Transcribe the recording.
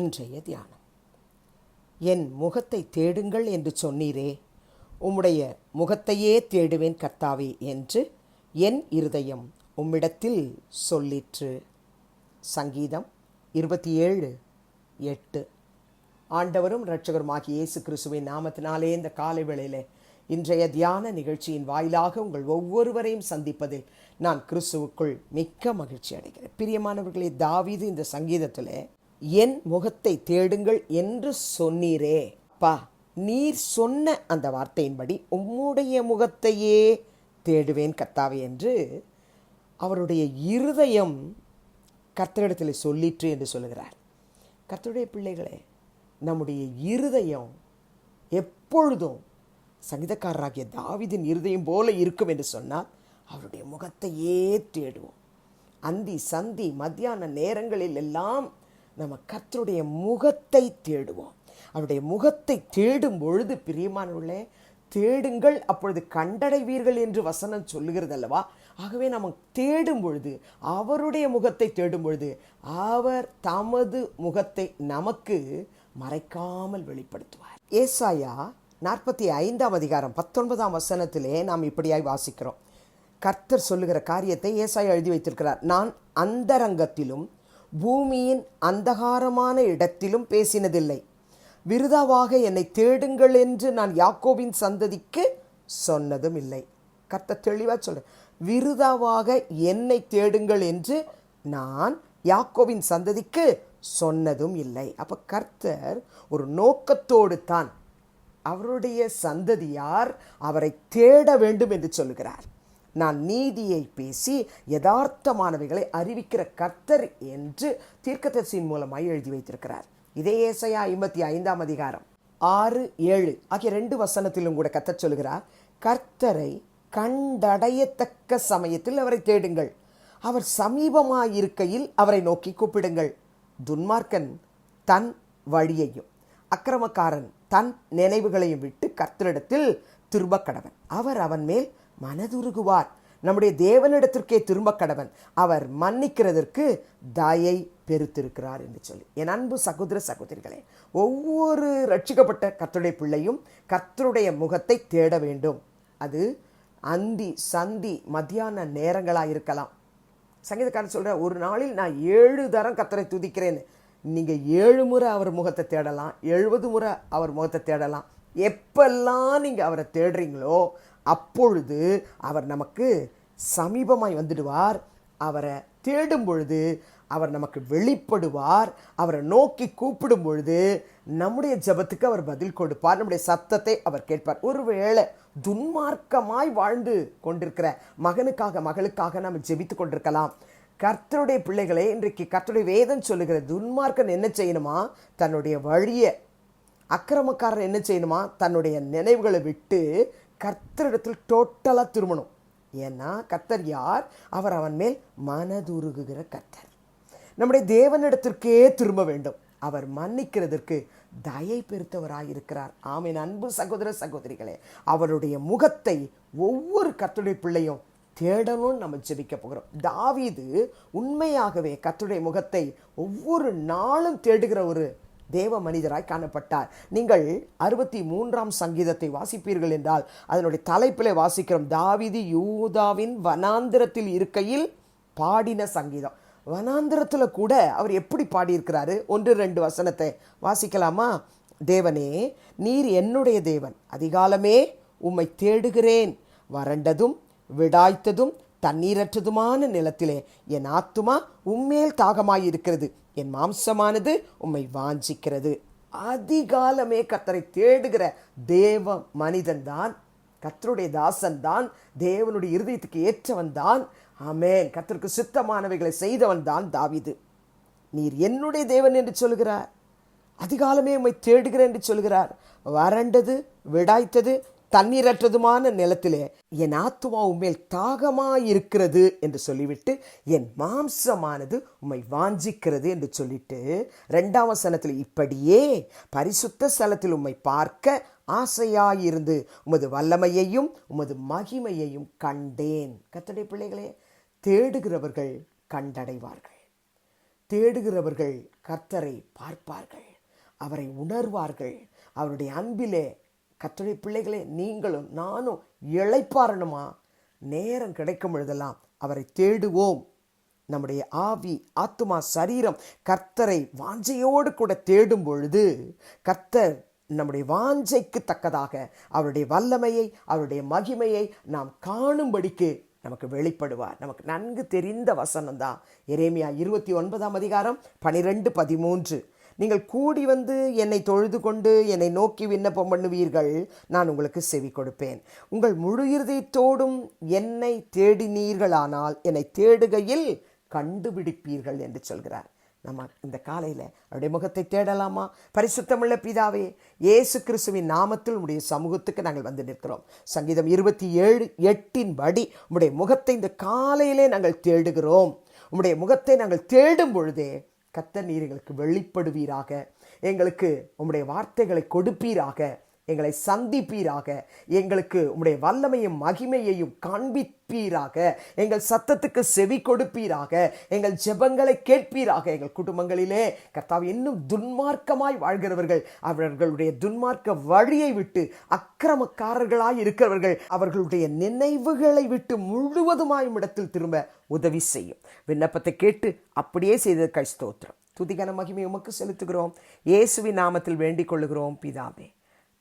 இன்றைய தியானம். என் முகத்தை தேடுங்கள் என்று சொன்னீரே உம்முடைய முகத்தையே தேடுவேன் கர்த்தாவே என்று என் இருதயம் உம்மிடத்தில் சொல்லிற்று. சங்கீதம் இருபத்தி ஏழு எட்டு. ஆண்டவரும் இரட்சகருமாகிய இயேசு கிறிஸ்துவின் நாமத்தினாலே இந்த காலை வேளையில் இன்றைய தியான நிகழ்ச்சியின் வாயிலாக உங்கள் ஒவ்வொருவரையும் சந்திப்பதில் நான் கிறிஸ்துவுக்குள் மிக்க மகிழ்ச்சி அடைகிறேன். பிரியமானவர்களே தாவீது இந்த சங்கீதத்தில் என் முகத்தை தேடுங்கள் என்று சொன்னீரே. பா நீர் சொன்ன அந்த வார்த்தையின்படி உம்முடைய முகத்தையே தேடுவேன் கத்தாவே என்று அவருடைய இருதயம் கர்த்தரிடத்தில் சொல்லிற்று என்று சொல்லுகிறார். கர்த்தருடைய பிள்ளைகளே நம்முடைய இருதயம் எப்பொழுதும் சங்கீதக்காரராகிய தாவிதின் இருதயம் போல இருக்கும் என்று சொன்னால் அவருடைய முகத்தையே தேடுவோம். அந்தி சந்தி மத்தியான நேரங்களில் எல்லாம் நம்ம கர்த்தருடைய முகத்தை தேடுவோம். அவருடைய முகத்தை தேடும் பொழுது பிரியமானவர்களே தேடுங்கள் அப்பொழுது கண்டடைவீர்கள் என்று வசனம் சொல்லுகிறது அல்லவா ஆகவே நம்ம தேடும் பொழுது அவருடைய முகத்தை தேடும் பொழுது அவர் தமது முகத்தை நமக்கு மறைக்காமல் வெளிப்படுத்துவார். ஏசாயா நாற்பத்தி ஐந்தாம் அதிகாரம் பத்தொன்பதாம் வசனத்திலே நாம் இப்படியாய் வாசிக்கிறோம். கர்த்தர் சொல்லுகிற காரியத்தை ஏசாயா எழுதி வைத்திருக்கிறார். நான் அந்தரங்கத்திலும் பூமியின் அந்தகாரமான இடத்திலும் பேசினதில்லை. விருதாவாக என்னை தேடுங்கள் என்று நான் யாக்கோபின் சந்ததிக்கு சொன்னதும் இல்லை கர்த்தர் தெளிவாக சொல்கிறேன் விருதாவாக என்னை தேடுங்கள் என்று நான் யாக்கோவின் சந்ததிக்கு சொன்னதும் இல்லை அப்போ கர்த்தர் ஒரு நோக்கத்தோடு தான் அவருடைய சந்ததியார் அவரை தேட வேண்டும் என்று சொல்கிறார் நான் நீதியை பேசி யதார்த்தமானவைகளை அறிவிக்கிற கர்த்தர் என்று தீர்க்கதரிசியின் மூலமாய் எழுதி வைத்திருக்கிறார். இதே ஏசையா ஐம்பத்தி ஐந்தாம் அதிகாரம். ஆறு ஏழு ஆகிய ரெண்டு வசனத்திலும் கூட கத்தர் சொல்கிறார் கர்த்தரை கண்டடையத்தக்க சமயத்தில் அவரை தேடுங்கள். அவர் சமீபமாயிருக்கையில் அவரை நோக்கி கூப்பிடுங்கள். துன்மார்க்கன் தன் வழியையும் அக்கிரமக்காரன் தன் நினைவுகளையும் விட்டு கர்த்தரிடத்தில் திரும்ப கடவன். அவர் அவன் மேல் மனதுருகுவார். நம்முடைய தேவனிடத்திற்கே திரும்ப கடவன் அவர் மன்னிக்கிறதற்கு தயை பெருத்திருக்கிறார் என்று சொல்லி. என் அன்பு சகோதர சகோதரிகளே ஒவ்வொரு ரட்சிக்கப்பட்ட கர்த்தருடைய பிள்ளையும் கர்த்தருடைய முகத்தை தேட வேண்டும். அது அந்தி சந்தி மத்தியான நேரங்களாக இருக்கலாம். சங்கீதக்காரன் சொல்கிற ஒரு நாளில் நான் ஏழு தரம் கத்தரை துதிக்கிறேன் நீங்கள் ஏழு முறை அவர் முகத்தை தேடலாம் எழுபது முறை அவர் முகத்தை தேடலாம். எப்பெல்லாம் நீங்கள் அவரை தேடுறீங்களோ அப்பொழுது அவர் நமக்கு சமீபமாய் வந்துடுவார். அவரை தேடும் பொழுது அவர் நமக்கு வெளிப்படுவார். அவரை நோக்கி கூப்பிடும் பொழுது நம்முடைய ஜபத்துக்கு அவர் பதில் கொடுப்பார். நம்முடைய சத்தத்தை அவர் கேட்பார். ஒருவேளை துன்மார்க்கமாய் வாழ்ந்து கொண்டிருக்கிற மகனுக்காக மகளுக்காக நாம் ஜெபித்து கொண்டிருக்கலாம். கர்த்தருடைய பிள்ளைகளே இன்றைக்கு கர்த்தருடைய வேதம் சொல்லுகிற துன்மார்க்கன் என்ன செய்யணுமா? தன்னுடைய வழியை அக்கிரமக்காரன் என்ன செய்யணுமா? தன்னுடைய நினைவுகளை விட்டு கர்த்தரிடத்தில் டோட்டலாக திரும்பணும். ஏன்னா கர்த்தர் யார்? அவர் அவன் மேல் மனதுருகுகிற கர்த்தர். நம்முடைய தேவனிடத்திற்கே திரும்ப வேண்டும். அவர் மன்னிக்கிறதற்கு தயை பெருத்தவராக இருக்கிறார். ஆமின். அன்பு சகோதர சகோதரிகளே அவருடைய முகத்தை ஒவ்வொரு கர்த்தருடைய பிள்ளையும் தேடணும்னு நம்ம ஜெபிக்க போகிறோம். தாவிது உண்மையாகவே கர்த்தருடைய முகத்தை ஒவ்வொரு நாளும் தேடுகிற ஒரு தேவ மனிதராய் காணப்பட்டார். நீங்கள் அறுபத்தி மூன்றாம் சங்கீதத்தை வாசிப்பீர்கள் என்றால் அதனுடைய தலைப்பிலே வாசிக்கிறோம். தாவிதி யூதாவின் வனாந்திரத்தில் இருக்கையில் பாடின சங்கீதம். வனாந்திரத்தில் கூட அவர் எப்படி பாடியிருக்கிறாரு? ஒன்று ரெண்டு வசனத்தை வாசிக்கலாமா? தேவனே நீர் என்னுடைய தேவன். அதிகாலமே உம்மை தேடுகிறேன். வறண்டதும் விடாய்த்ததும் தண்ணீரற்றதுமான நிலத்திலே என் ஆத்துமா உம்மேல் தாகமாயிருக்கிறது. என் மாம்சமானது உம்மை வாஞ்சிக்கிறது. அதிகாலமே கத்தரை தேடுகிற தேவ மனிதன்தான் கத்தருடைய தாசன் தான் தேவனுடைய இருதயத்துக்கு ஏற்றவன் தான். ஆமேன். கத்தருக்கு சித்தமானவைகளை செய்தவன் தான் தாவிது. நீர் என்னுடைய தேவன் என்று சொல்கிறார் அதிகாலமே உம்மை தேடுகிறேன் என்று சொல்கிறார் வறண்டது விடாய்த்தது தண்ணீரற்றதுமான நிலத்திலே என் ஆத்துமா உண்மையில் தாகமாயிருக்கிறது என்று சொல்லிவிட்டு என் மாம்சமானது உம்மை வாஞ்சிக்கிறது என்று சொல்லிட்டு ரெண்டாம் வசனத்தில் இப்படியே பரிசுத்த ஸ்தலத்தில் உம்மை பார்க்க ஆசையாயிருந்து உமது வல்லமையையும் உமது மகிமையையும் கண்டேன். கத்தடை பிள்ளைகளே தேடுகிறவர்கள் கண்டடைவார்கள். தேடுகிறவர்கள் கர்த்தரை பார்ப்பார்கள். அவரை உணர்வார்கள். அவருடைய அன்பிலே கத்துடைய பிள்ளைகளே நீங்களும் நானும் இழைப்பாரணுமா நேரம் கிடைக்கும் பொழுதெல்லாம் அவரை தேடுவோம். நம்முடைய ஆவி ஆத்துமா சரீரம் கர்த்தரை வாஞ்சையோடு கூட தேடும் பொழுது கர்த்தர் நம்முடைய வாஞ்சைக்கு தக்கதாக அவருடைய வல்லமையை அவருடைய மகிமையை நாம் காணும்படிக்கு நமக்கு வெளிப்படுவார். நமக்கு நன்கு தெரிந்த வசனம் தான் எரேமியா இருபத்தி ஒன்பதாம் அதிகாரம் பனிரெண்டு பதிமூன்று. நீங்கள் கூடி வந்து என்னை தொழுது கொண்டு என்னை நோக்கி விண்ணப்பம் பண்ணுவீர்கள் நான் உங்களுக்கு செவி கொடுப்பேன். உங்கள் முழு இருதயத்தோடும் என்னை தேடினீர்களானால் என்னை தேடுகையில் கண்டுபிடிப்பீர்கள் என்று சொல்கிறார். நம்ம இந்த காலையில் அவருடைய முகத்தை தேடலாமா? பரிசுத்தமுள்ள பிதாவே இயேசு கிறிஸ்துவின் நாமத்தில் உடைய சமூகத்துக்கு நாங்கள் வந்து நிற்கிறோம். சங்கீதம் இருபத்தி ஏழு எட்டின் படி உடைய முகத்தை இந்த காலையிலே நாங்கள் தேடுகிறோம். உம்முடைய முகத்தை நாங்கள் தேடும் பொழுதே கத்த நீர் எங்களுக்கு வெளிப்படுவீராக. எங்களுக்கு உம்முடைய வார்த்தைகளை கொடுப்பீராக. எங்களை சந்திப்பீராக. எங்களுக்கு உம்முடைய வல்லமையும் மகிமையையும் காண்பிப்பீராக. எங்கள் சத்தத்துக்கு செவி கொடுப்பீராக. எங்கள் ஜெபங்களை கேட்பீராக. எங்கள் குடும்பங்களிலே கர்த்தாവ് இன்னும் துன்மார்க்கமாய் வாழ்கிறவர்கள் அவர்களுடைய துன்மார்க்க வழியை விட்டு அக்கிரமக்காரர்களாய் இருக்கிறவர்கள் அவர்களுடைய நினைவுகளை விட்டு முழுவதுமாய் இடத்தில் திரும்ப உதவி செய்யும். விண்ணப்பத்தை கேட்டு அப்படியே செய்ததற்காய் ஸ்தோத்திரம். துதிகன மகிமை உமக்கு செலுத்துகிறோம். இயேசுவின் நாமத்தில் வேண்டிக் கொள்ளுகிறோம். பிதாவே